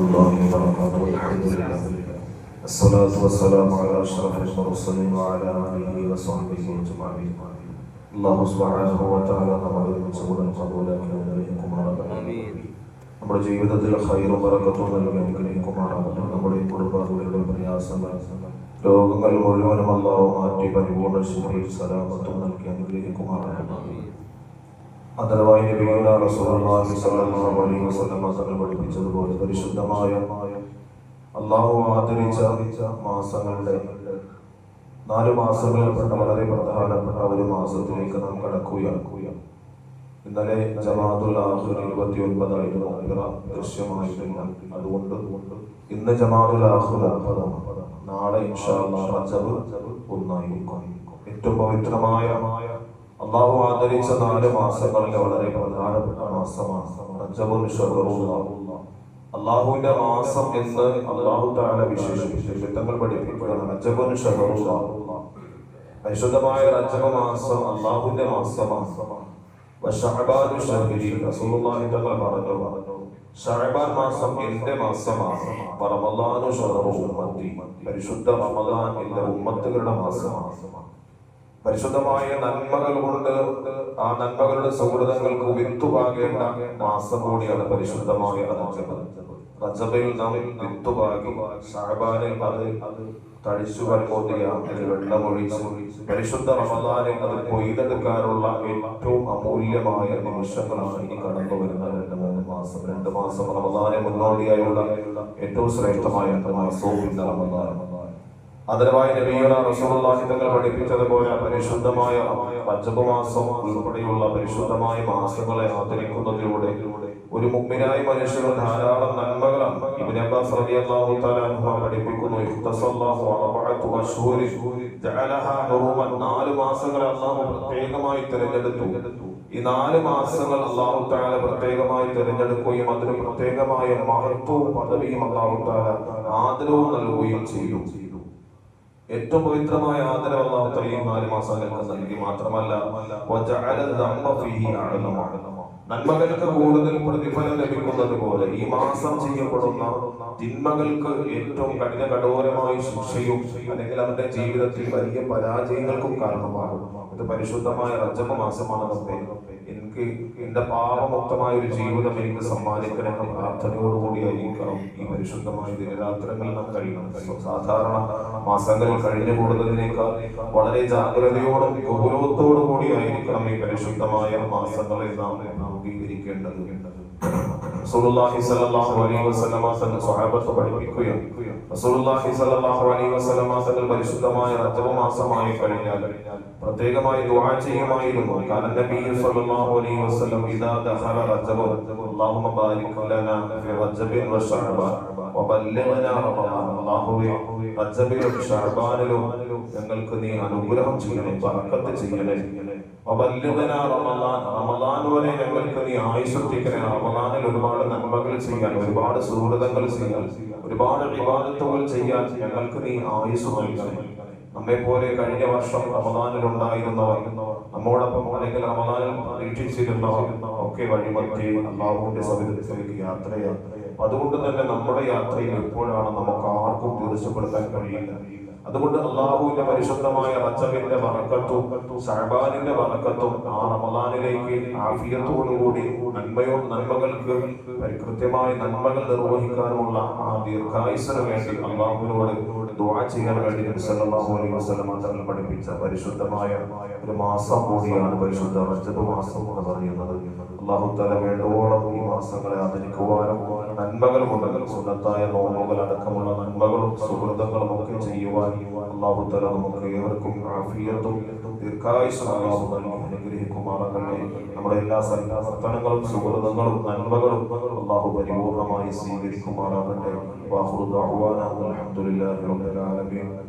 الله وبركاته الحمد لله الصلاة والسلام على أشرف المرسلين وعلى آله وصحبه أجمعين الله سبحانه وتعالى നമ്മുടെ ഒരുമിച്ച് കൂടെ കബൂലാക്കി അനുഗ്രഹിക്കുമാറാകട്ടെ നമ്മുടെ ജീവിതത്തിൽ ഹൈറും ബറക്കത്തും നൽകി അനുഗ്രഹിക്കുമാറാകട്ടെ നമ്മുടെ ഈ കുടുംബങ്ങളുടെ പ്രയാസങ്ങൾ രോഗങ്ങൾ മുഴുവനും അല്ലാഹു മാറ്റി പരിപൂർണ്ണ ശുഭയും സലാമത്തും നൽകി അനുഗ്രഹിക്കുമാറാകട്ടെ അതരവായി റസൂലുള്ളാഹി സ്വല്ലല്ലാഹു അലൈഹി വസല്ലം പഠിപ്പിച്ചതുപോലെ പരിശുദ്ധമായ അള്ളാഹു ആദരിച്ച മാസങ്ങളുടെ നാല് മാസങ്ങളിൽപ്പെട്ട വളരെ പ്രധാനപ്പെട്ട ഒരു മാസത്തിലേക്ക് നാം കടക്കുകയാണ്. ഇന്നലെ ജമാഅത്തുൽ അതുകൊണ്ട് ഇന്ന് ജമാഅത്തുൽ നാളെ ഇൻഷാ അള്ളാഹ് റജബ് ഏറ്റവും പവിത്രമായ അള്ളാഹു ആദരിച്ച നാല് മാസങ്ങളിലെ വളരെ പ്രധാനപ്പെട്ട മാസമാണ്. ഷഹറുല്ലാഹ് അള്ളാഹുവിന്റെ മാസം എന്ന് അള്ളാഹു താല വിശേഷിപ്പിച്ചു. ചിത്തങ്ങൾ പഠിപ്പിക്കുകയാണ്. റജബുൻ ഷഹറുല്ലാഹ് പരിശുദ്ധമായ റജബ മാസം അള്ളാഹുവിന്റെ മാസമാണ്. പറഞ്ഞു പറഞ്ഞു. ഷഹബാൻ മാസം എന്റെ മാസമാണ്. റമളാനു ഷഹറു പരിശുദ്ധ റമദാൻ എന്റെ ഉമ്മത്തുകളുടെ മാസമാണ്. പരിശുദ്ധമായ നന്മകൾ കൊണ്ട് ആ നന്മകളുടെ സൗഹൃദങ്ങൾക്ക് വിത്തുപാകേണ്ട മാസം കൂടിയാണ് പരിശുദ്ധമായ റജബ്. റജബിൽ നാം വിത്തുപാകി ഷാബാനിൽ അത് തടിച്ചു വരുമ്പോതിയ വെള്ളമൊഴിച്ച് പരിശുദ്ധ റമദാനെ അത് കൊയ്തെടുക്കാനുള്ള ഏറ്റവും അമൂല്യമായ നിമിഷങ്ങളാണ് ഇനി കടന്നു വരുന്ന രണ്ട് മൂന്ന് മാസം രണ്ട് മാസം റമദാനെ മുന്നോടിയായുള്ള ഏറ്റവും ശ്രേഷ്ഠമായ മാസവും ഇന്ന് റമദാൻ അതരവായി നബിയുടെ റസൂലുള്ളാഹി തങ്ങൾ പഠിപ്പിച്ചതുപോലെ പരിശുദ്ധമായ റജബ് മാസം ഉൾപ്പെടെയുള്ള പരിശുദ്ധമായ മാസങ്ങളെ ആദരിക്കുന്നതിലൂടെ ഒരു മുമ്പിനായ മനുഷ്യന് ധാരാളം നന്മകളാണ് ഇബ്നു അബ്ബാസ് റളിയല്ലാഹു തആല പഠിപ്പിക്കുന്നു. ഇഖ്തസല്ലാഹു അർബഅതു അശ്ഹൂരി ജഅലഹാ ഹുറുമൻ. നാല് മാസങ്ങൾ അല്ലാഹു പ്രത്യേകമായി തിരഞ്ഞെടുത്തു. ഈ നാല് മാസങ്ങൾ അള്ളാഹു താല പ്രത്യേകമായി തിരഞ്ഞെടുക്കുകയും അതിന് പ്രത്യേകമായ മഹത്വവും പദവിയും അള്ളാഹു താല ആദരവും നൽകുകയും ചെയ്തു. ഏറ്റവും പവിത്രമായ ആദരവ് അള്ളാഹു തആല ഈ നാല് മാസങ്ങൾക്ക് നൽകി. മാത്രമല്ല നന്മകൾക്ക് കൂടുതൽ പ്രതിഫലം ലഭിക്കുന്നത് പോലെ ഈ മാസം ചെയ്യപ്പെടുന്ന തിന്മകൾക്ക് ഏറ്റവും കഠിന കഠോരമായ ശിക്ഷയും അല്ലെങ്കിൽ അവരുടെ ജീവിതത്തിൽ വലിയ പരാജയങ്ങൾക്കും കാരണമാകും. ഇത് പരിശുദ്ധമായ റജമ മാസമാണ് റബ്ബേ. എനിക്ക് എന്റെ പാപമുക്തമായ ഒരു ജീവിതം എനിക്ക് സമ്മാനിക്കണമെന്ന പ്രാർത്ഥനയോടുകൂടിയായിരിക്കണം ഈ പരിശുദ്ധമായ ദിനരാത്രങ്ങൾ നാം കഴിയണം. സാധാരണ മാസങ്ങൾ കഴിഞ്ഞു കൂടുന്നതിനേക്കാൾ വളരെ ജാഗ്രതയോടും കൂടി ആയിരിക്കണം ഈ പരിശുദ്ധമായ മാസങ്ങളെ നാം അംഗീകരിക്കേണ്ടത് റസൂലുള്ളാഹി സ്വല്ലല്ലാഹു അലൈഹി വസല്ലമ തങ്ങൾ സ്വഹാബത്ത് പഠിപ്പിക്കുകയും റസൂലുള്ളാഹി സ്വല്ലല്ലാഹു അലൈഹി വസല്ലമ തങ്ങൾ പരിശുദ്ധമായ റജബ് മാസമായി കഴിഞ്ഞാൽ പ്രത്യേകമായി ദുആ ചെയ്യുമായിരുന്നു. കാരണം നബി സ്വല്ലല്ലാഹു അലൈഹി വസല്ലം ഇദാ ദഖല റജബ് അല്ലാഹുമ്മ ബാരിക് ലനാ ഫി റജബിൻ വ ശഅബാൻ വബല്ലിഗ്നാ റമളാൻ അല്ലാഹുവേ റജബിലും ഷർബാനിലും ഞങ്ങൾക്ക് നീ അനുഗ്രഹം ചെയ്യണേ പറക്കത്ത് ചെയ്യണേ. റമളാൻ വരെ ഞങ്ങൾക്ക് നീ ആയുസത്തിക്കണേ റമളാനിൽ ഒരുപാട് നന്മകൾ ചെയ്യാൻ ഒരുപാട് സുഹൃതങ്ങൾ ചെയ്യാൻ ഒരുപാട് വിവാദത്തുകൾ ചെയ്യാൻ ഞങ്ങൾക്ക് നീ ആയുസ് നൽകണേ. നമ്മെ പോലെ കഴിഞ്ഞ വർഷം റമദാനിൽ ഉണ്ടായിരുന്നവർ നമ്മോടൊപ്പം അല്ലെങ്കിൽ റമദാനിൽ പ്രതീക്ഷിച്ചിരുന്നവർ ഒക്കെ വഴിമറ്റി അള്ളാഹുവിന്റെ സവിധത്തിലേക്ക് യാത്രയാണ് അതുകൊണ്ട് തന്നെ നമ്മുടെ യാത്രയിൽ എപ്പോഴാണ് നമുക്ക് ആർക്കും തീർച്ചപ്പെടുത്താൻ കഴിയില്ല അതുകൊണ്ട് അള്ളാഹുവിന്റെ പരിശുദ്ധമായ റജബിന്റെ വണക്കത്തും സഹബാനിന്റെ വണക്കത്തും ആ റമദാനിലേക്ക് ആഫിയത്തോടുകൂടി നന്മയോ നന്മകൾക്ക് കൃത്യമായ നന്മകൾ നിർവഹിക്കാനുമുള്ള ആ ദീർഘായുസിന് വേണ്ടി അള്ളാഹുവിനോട് ദുആ ചെയ്യാൻ വേണ്ടി സല്ലല്ലാഹു അലൈഹി വസല്ലം തങ്ങൾ പഠിപ്പിച്ച പരിശുദ്ധമായ ഒരു മാസം കൂടിയാണ് പരിശുദ്ധ റജബ് മാസം എന്ന് പറയുന്നത്. അള്ളാഹു തല വേണ്ടോളം ഈ മാസങ്ങളെ ആദരിക്കുവാനും നന്മകൾ കൊണ്ട് സുന്നത്തായ നോമ്പുകൾ അടക്കമുള്ള നന്മകളും സുഹൃത്തുക്കളും അള്ളാഹു തല നമുക്ക് ഏവർക്കും ആഫിയത്തും ദീർഘായുസും അള്ളാഹു നൽകി അനുഗ്രഹിക്കുമാറാകട്ടെ. നമ്മുടെ എല്ലാ സൽപ്രവർത്തനങ്ങളും സുഹൃത്തുക്കളും നന്മകളും അള്ളാഹു പരിപൂർണമായി സ്വീകരിക്കുമാറാകട്ടെ. വാഹുദ് അഹ്വാന ആലമീൻ.